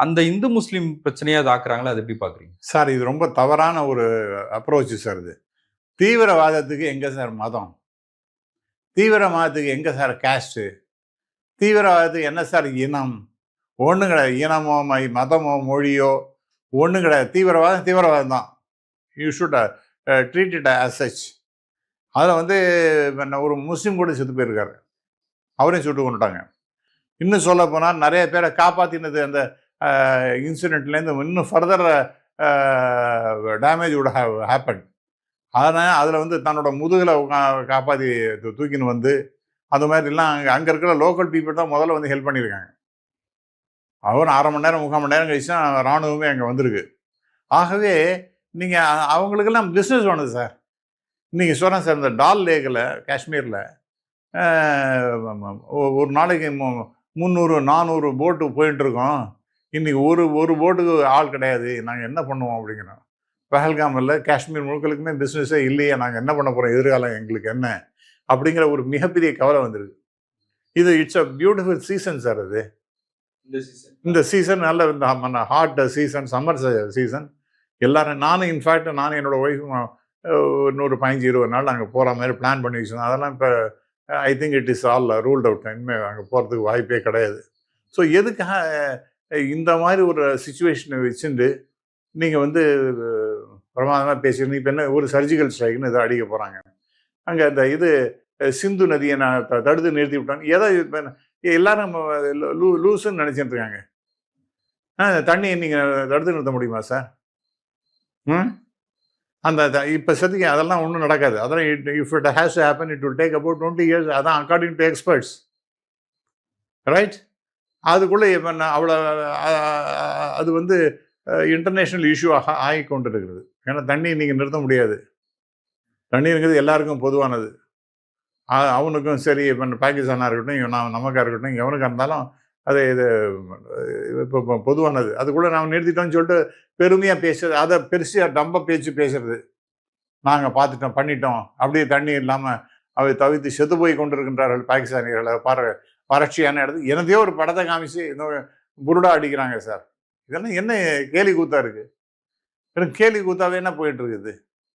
அந்த இந்து முஸ்லீம் பிரச்சனையாக தாக்குறாங்களா அது எப்படி பார்க்குறீங்க சார் இது ரொம்ப தவறான ஒரு அப்ரோச் சார் இது. தீவிரவாதத்துக்கு எங்கே சார் மதம்? தீவிரவாதத்துக்கு எங்கே சார் கேஸ்ட்டு தீவிரவாதத்துக்கு என்ன சார் இனம்? ஒன்றும் கிடையாது. இனமோ மை- மதமோ மொழியோ ஒன்றும் கிடையாது. தீவிரவாதம் தீவிரவாதம் தான். You should treat it as such அதில் வந்து என்ன ஒரு முஸ்லீம் கூட செத்து போயிருக்காரு. அவரையும் சுட்டு கொண்டுட்டாங்க இன்னும் சொல்ல போனால் நிறைய பேரை காப்பாற்றினது அந்த இன்சிடெண்ட்லேருந்து இன்னும் ஃபர்தர் டேமேஜ் would have அதனால் அதில் வந்து தன்னோட முதுகில் காப்பாற்றி தூக்கின்னு வந்து அந்த மாதிரிலாம் அங்கே அங்கே இருக்கிற லோக்கல் பீப்புள் தான் முதல்ல வந்து ஹெல்ப் பண்ணியிருக்காங்க. அவரும் அரை மணி நேரம் முக்கால் மணி நேரம் கழிச்சு தான் இராணுவமே அங்கே வந்திருக்கு. ஆகவே நீங்கள் அவங்களுக்கெல்லாம் பிஸ்னஸ் வேணுது சார் நீங்கள் சொல்கிறேன் சார் இந்த டால் லேக்கில் காஷ்மீரில் ஒரு நாளைக்கு மு- முந்நூறு நானூறு போட்டு போயின்ட்டுருக்கோம் இன்னைக்கு ஒரு ஒரு போட்டுக்கு ஆள் கிடையாது. நாங்கள் என்ன பண்ணுவோம் அப்படிங்கிறோம் பஹல்காம் இல்லை காஷ்மீர் முழுக்களுக்குமே பிஸ்னஸே இல்லையே நாங்கள் என்ன பண்ண போகிறோம் எதிர்காலம் எங்களுக்கு என்ன? அப்படிங்கிற ஒரு மிகப்பெரிய கவலை வந்திருக்கு. இது it's a beautiful season sir அது. இந்த சீசன் நல்ல இந்த ஹாட் சீசன் சம்மர் சீசன் எல்லாரும் நானும் இன்ஃபேக்ட் நானும் என்னோட ஒய்ஃபும் இன்னொரு பதினஞ்சு இருபது நாள் அங்கே போகிற மாதிரி பிளான் பண்ணி வச்சுருந்தோம். அதெல்லாம் இப்போ I think it is all ruled out இனிமேல் அங்கே போகிறதுக்கு வாய்ப்பே கிடையாது. ஸோ எதுக்காக இந்த மாதிரி ஒரு சுச்சுவேஷனை வச்சுட்டு நீங்கள் வந்து பிரமாதமாக பேசியிருந்தீங்க இப்போ என்ன ஒரு சர்ஜிக்கல் ஸ்ட்ரைக்னு இதை அடிக்க போகிறாங்க அங்கே இந்த இது சிந்து நதியை நான் தடுத்து நிறுத்தி விட்டாங்க. எதை இப்போ எல்லாரும் லூ லூசுன்னு நினச்சிட்டு இருக்காங்க. ஆ தண்ணியை நீங்கள் தடுத்து நிறுத்த முடியுமா சார்? ம்? அந்த இப்போ சதிக்கு அதெல்லாம் ஒன்றும் நடக்காது. அதெல்லாம் it if it has to happen it will take about twenty years அதான் அக்கார்டிங் டு எக்ஸ்பர்ட்ஸ் ரைட் அதுக்குள்ளே இப்போ நான் அவ்வளோ அது வந்து இன்டர்நேஷ்னல் இஷ்யூ ஆக ஆகி கொண்டு இருக்கிறது ஏன்னா தண்ணி நீங்கள் நிறுத்த முடியாது. தண்ணீருங்கிறது எல்லாருக்கும் பொதுவானது. அவனுக்கும் சரி இப்போ பாகிஸ்தானாக இருக்கட்டும் இவன் நான் நமக்காக இருக்கட்டும் எவனுக்காக இருந்தாலும் அது இது இப்போ பொதுவானது. அதுக்குள்ளே நாம் நிறுத்திட்டோம்னு சொல்லிட்டு பெருமையாக பேசுறது அதை பெருசாக டம்ப பேச்சு பேசுறது. நாங்கள் பார்த்துட்டோம் பண்ணிட்டோம். அப்படியே தண்ணி இல்லாமல் அவை தவித்து செத்து போய் கொண்டிருக்கின்றார்கள் பாகிஸ்தானியர்களை. பாரு வறட்சியான இடத்து எனதையோ ஒரு படத்தை காமிச்சு இன்னும் புருடா அடிக்கிறாங்க சார். இதெல்லாம் என்ன கேலி கூத்தா இருக்கு? கேலி கூத்தாவே என்ன போயிட்டு இருக்குது?